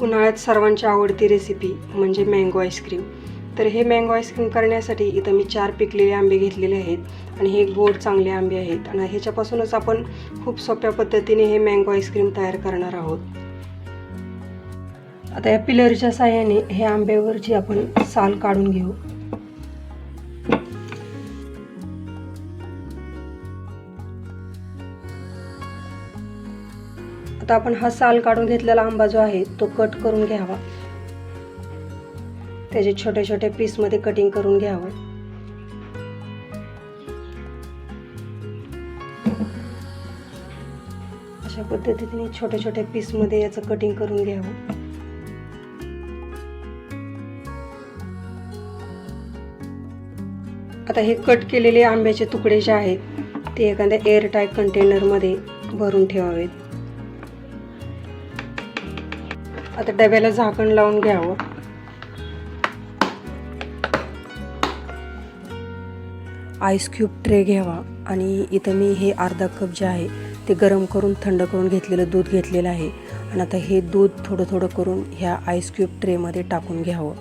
उन्हाळ्यात सर्वांची आवडती रेसिपी म्हणजे मँगो आईस्क्रीम तर हे मँगो आईस्क्रीम करण्यासाठी इथं मी चार पिकलेले आंबे घेतलेले आहेत आणि हे गोड चांगले आंबे आहेत. आणि ह्याच्यापासूनच आपण खूप सोप्या पद्धतीने हे मँगो आईस्क्रीम तयार करणार आहोत. आता या पिलरच्या साह्याने हे आंब्यावरची आपण साल काढून घेऊ. आता आपण हा साल काढून घेतलेला आंबा जो आहे तो कट करून घ्यावा. त्याचे छोटे छोटे पीसमध्ये कटिंग करून घ्यावं. अशा पद्धतीने छोट्या छोट्या पीसमध्ये याचं कटिंग करून घ्यावं. आता हे कट केलेले आंब्याचे तुकडे जे आहेत ते एखाद्या एअरटाईट कंटेनरमध्ये भरून ठेवावेत. आता डब्याला झाकण लावून घ्यावं. आईस क्यूब ट्रे घ्यावा आणि इथं मी हे अर्धा कप जे आहे ते गरम करून थंड करून घेतलेलं दूध घेतलेलं आहे. आणि आता हे दूध थोडं थोडं करून ह्या आईस क्यूब ट्रेमध्ये टाकून घ्यावं.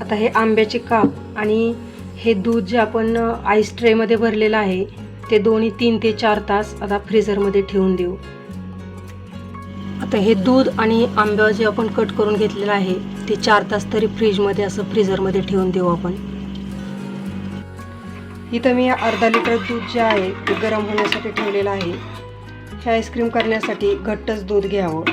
आता हे आंब्याचे काप आणि हे दूध जे आपण आईस ट्रेमध्ये भरलेलं आहे ते दोन्ही तीन ते चार तास आता फ्रीझरमध्ये ठेवून देऊ. आता हे दूध आणि आंबा जे आपण कट करून घेतलेलं आहे ते चार तास तरी फ्रीजमध्ये असं फ्रीझरमध्ये ठेवून देऊ आपण. इथं मी अर्धा लिटर दूध जे आहे ते गरम होण्यासाठी ठेवलेलं आहे. हे आईस्क्रीम करण्यासाठी घट्टच दूध घ्यावं.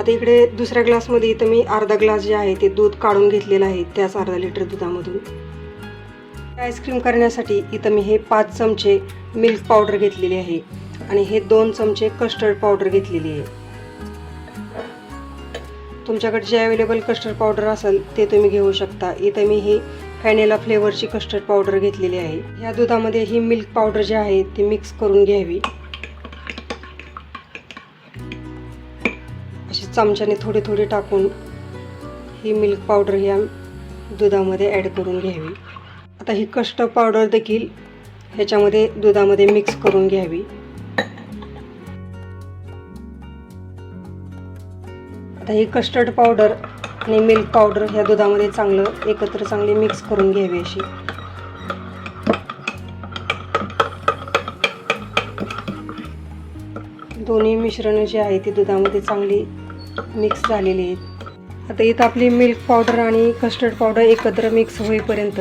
आता इकडे दुसऱ्या ग्लासमध्ये इथं मी अर्धा ग्लास जे आहे ते दूध काढून घेतलेलं आहे त्याच अर्धा लिटर दुधामधून. आईस्क्रीम करण्यासाठी इथं मी हे पाच चमचे मिल्क पावडर घेतलेली आहे. आणि हे दोन चमचे कस्टर्ड पावडर घेतलेली आहे. तुमच्याकडे जे अवेलेबल कस्टर्ड पावडर असेल ते तुम्ही घेऊ शकता. इथं मी ही फॅनेला फ्लेवरची कस्टर्ड पावडर घेतलेली आहे. ह्या दुधामध्ये ही मिल्क पावडर जी आहे ती मिक्स करून घ्यावी. अशी चमच्याने थोडी थोडी टाकून ही मिल्क पावडर ह्या दुधामध्ये ॲड करून घ्यावी. आता ही कस्टर्ड पावडर देखील ह्याच्यामध्ये दुधामध्ये मिक्स करून घ्यावी. आता ही कस्टर्ड पावडर आणि मिल्क पावडर ह्या दुधामध्ये चांगलं एकत्र चांगली मिक्स करून घ्यावी अशी. दोन्ही मिश्रण जे आहे ती दुधामध्ये चांगली मिक्स झालेली आहेत. आता इथं आपली मिल्क पावडर आणि कस्टर्ड पावडर एकत्र मिक्स होईपर्यंत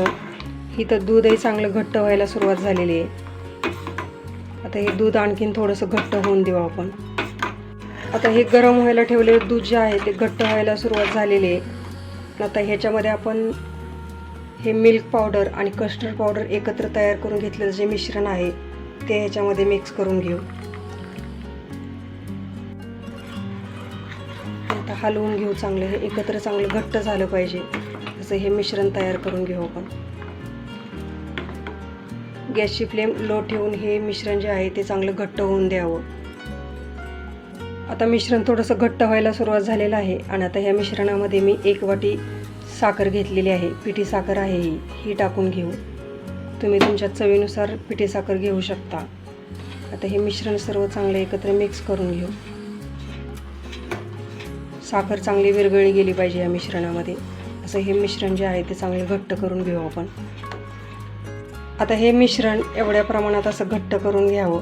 इथं दूधही चांगलं घट्ट व्हायला सुरुवात झालेली आहे. आता हे दूध आणखीन थोडंसं घट्ट होऊन देऊ आपण. आता हे गरम व्हायला ठेवलेलं दूध जे आहे ते घट्ट व्हायला सुरुवात झालेली आहे. आता ह्याच्यामध्ये आपण हे मिल्क पावडर आणि कस्टर्ड पावडर एकत्र तयार करून घेतलेलं जे मिश्रण आहे ते ह्याच्यामध्ये मिक्स करून घेऊ. आता हलवून घेऊ चांगलं हे एकत्र चांगलं घट्ट झालं पाहिजे. असं हे मिश्रण तयार करून घेऊ आपण. गॅसची फ्लेम लो ठेवून हे मिश्रण जे आहे ते चांगलं घट्ट होऊन द्यावं. आता मिश्रण थोडंसं घट्ट व्हायला सुरुवात झालेलं आहे आणि आता ह्या मिश्रणामध्ये मी एक वाटी साखर घेतलेली आहे. पिठी साखर आहे ही. ही टाकून घेऊ. तुम्ही तुमच्या चवीनुसार पिठी साखर घेऊ शकता. आता हे मिश्रण सर्व चांगलं एकत्र मिक्स करून घेऊ. साखर चांगली विरघळली गेली पाहिजे या मिश्रणामध्ये. असं हे मिश्रण जे आहे ते चांगलं घट्ट करून घेऊ आपण. आता हे मिश्रण एवढ्या प्रमाणात असं घट्ट करून घ्यावं.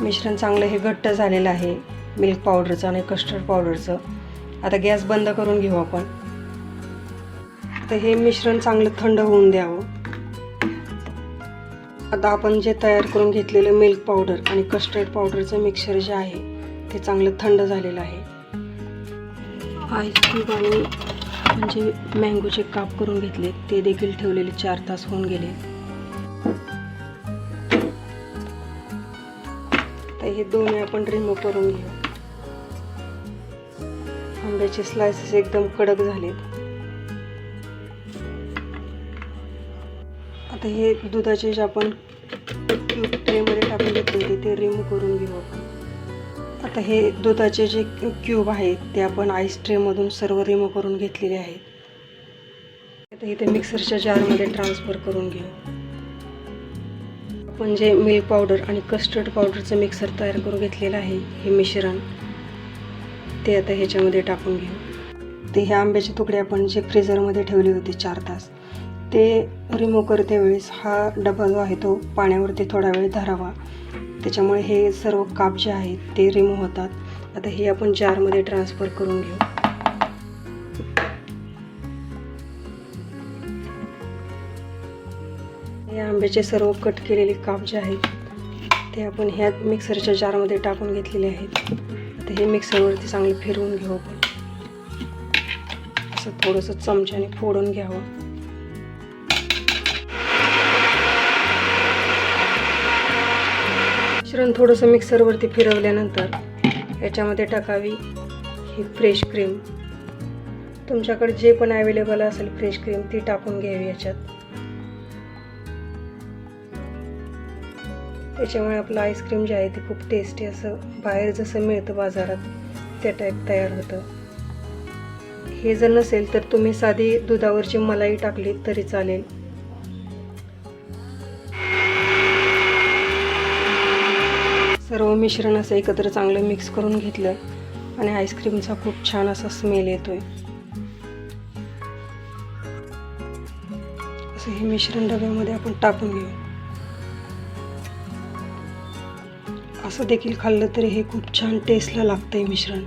मिश्रण चांगलं हे घट्ट झालेलं आहे. मिल्क पावडरचं आणि कस्टर्ड पावडरचं. आता गॅस बंद करून घेऊ आपण. आता हे मिश्रण चांगलं थंड होऊन द्यावं. आता आपण जे तयार करून घेतलेलं मिल्क पावडर आणि कस्टर्ड पावडरचं मिक्सर जे आहे ते चांगलं थंड झालेलं आहे. आईस आणि म्हणजे आणि मँगोचे काप करून घेतले ते देखील ठेवलेले चार तास होऊन गेले. तर हे दोन्ही आपण रिमूव्ह करून घेऊ. आंब्याचे स्लायसेस एकदम कडक झालेत. आता हे दुधाचे जे आपण ट्रेमध्ये टाकून घेतले होते ते रिमूव्ह करून घेऊ आपण. आता हे दुधाचे जे क्यूब आहेत ते आपण आईस ट्रेमधून सर्व रिमूव्ह करून घेतलेले आहेत. आता इथे मिक्सरच्या जारमध्ये ट्रान्सफर करून घेऊ. आपण जे मिल्क पावडर आणि कस्टर्ड पावडरचं मिक्सर तयार करून घेतलेलं आहे हे मिश्रण ते आता ह्याच्यामध्ये टाकून घेऊ. ते ह्या आंब्याचे तुकडे आपण जे फ्रीझरमध्ये ठेवले होते चार तास ते रिमूव्ह करते वेळेस हा डबा जो आहे तो पाण्यावरती थोडा वेळ धरावा. त्याच्यामुळे हे सर्व काप जे आहेत ते रिमूव्ह होतात. आता हे आपण जारमध्ये ट्रान्सफर करून घेऊ. या आंब्याचे सर्व कट केलेले काप जे आहेत ते आपण ह्या मिक्सरच्या जारमध्ये टाकून घेतलेले आहेत. आता हे मिक्सरवरती चांगले फिरवून घेऊ आपण. असं थोडंसं चमच्याने फोडून घ्यावं. मिश्रण थोडंसं मिक्सरवरती फिरवल्यानंतर याच्यामध्ये टाकावी ही फ्रेश क्रीम. तुमच्याकडे जे पण अवेलेबल असेल फ्रेश क्रीम ती टाकून घ्यावी याच्यात. त्याच्यामुळे आपलं आईस्क्रीम जे आहे ते खूप टेस्टी असं बाहेर जसं मिळतं बाजारात त्या टाईप तयार होतं. हे जर नसेल तर तुम्ही साधी दुधावरची मलाई टाकली तरी चालेल. मिश्रण असं एकत्र चांगलं मिक्स करून घेतलं आणि आईस्क्रीमचा खूप छान असा स्मेल येतो आहे असं हे मिश्रण डब्यामध्ये आपण टाकून घेऊ. असं देखील खाल्लं तरी हे खूप छान टेस्टला लागतंय मिश्रण.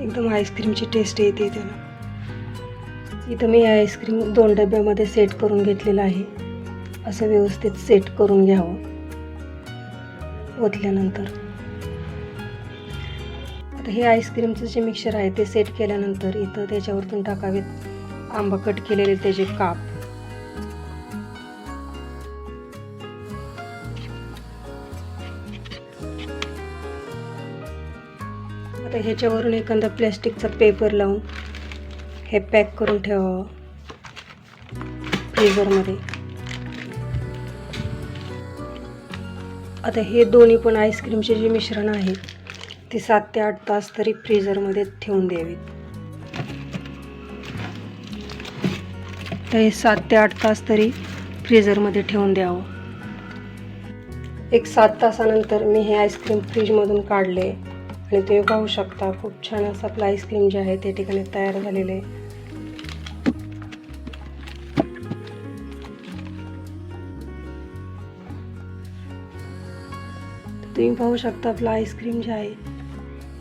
एकदम आईस्क्रीमची टेस्ट येते त्याला. इथं मी आईस्क्रीम दोन डब्यामध्ये सेट करून घेतलेलं आहे. असं व्यवस्थित सेट करून घ्यावं. ओतल्यानंतर. आता हे आईस्क्रीमचं जे मिक्सर आहे ते सेट केल्यानंतर इथं त्याच्यावरतून टाकावेत आंबा कट केलेले त्याचे काप. आता ह्याच्यावरून एखादा प्लॅस्टिकचा पेपर लावून हे पॅक करून ठेवावं. फ्रीझरमध्ये आता हे दोन्ही पण आईस्क्रीमचे जे मिश्रण आहे ते सात ते आठ तास तरी फ्रीझरमध्ये ठेवून द्यावेत. तर हे सात ते आठ तास तरी फ्रीझरमध्ये ठेवून द्यावं. एक सात तासानंतर मी हे आईस्क्रीम फ्रीजमधून काढले आणि तुम्ही पाहू शकता खूप छान असं आपलं आईस्क्रीम जे आहे ते ठिकाणी तयार झालेलं आहे. तुम्ही पाहू शकता आपलं आईस्क्रीम जे आहे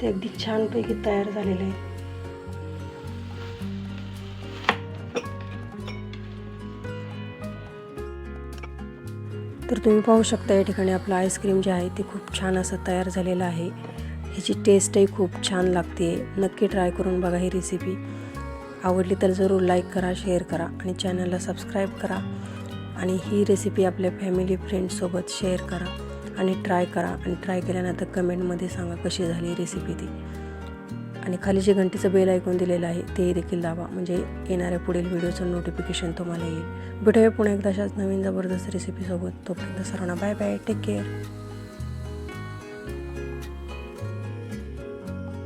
ते अगदी छानपैकी तयार झालेलं आहे. तर तुम्ही पाहू शकता या ठिकाणी आपलं आईस्क्रीम जे आहे ते खूप छान असं तयार झालेलं आहे. ह्याची टेस्टही खूप छान लागते. नक्की ट्राय करून बघा ही रेसिपी आवडली तर जरूर लाईक करा शेअर करा आणि चॅनलला सबस्क्राईब करा. आणि ही रेसिपी आपल्या फॅमिली फ्रेंड्ससोबत शेअर करा. आणि ट्राय करा आणि ट्राय केल्यानंतर कमेंटमध्ये सांगा कशी झाली रेसिपी ती. आणि खाली जे घंटीचं बेल ऐकून दिलेलं आहे ते देखील दाबा. म्हणजे येणाऱ्या पुढील व्हिडिओचं नोटिफिकेशन तुम्हाला येईल. भेटूया पुन्हा एकदा अशाच नवीन जबरदस्त रेसिपीसोबत तोपर्यंत सर्वांना बाय बाय टेक केअर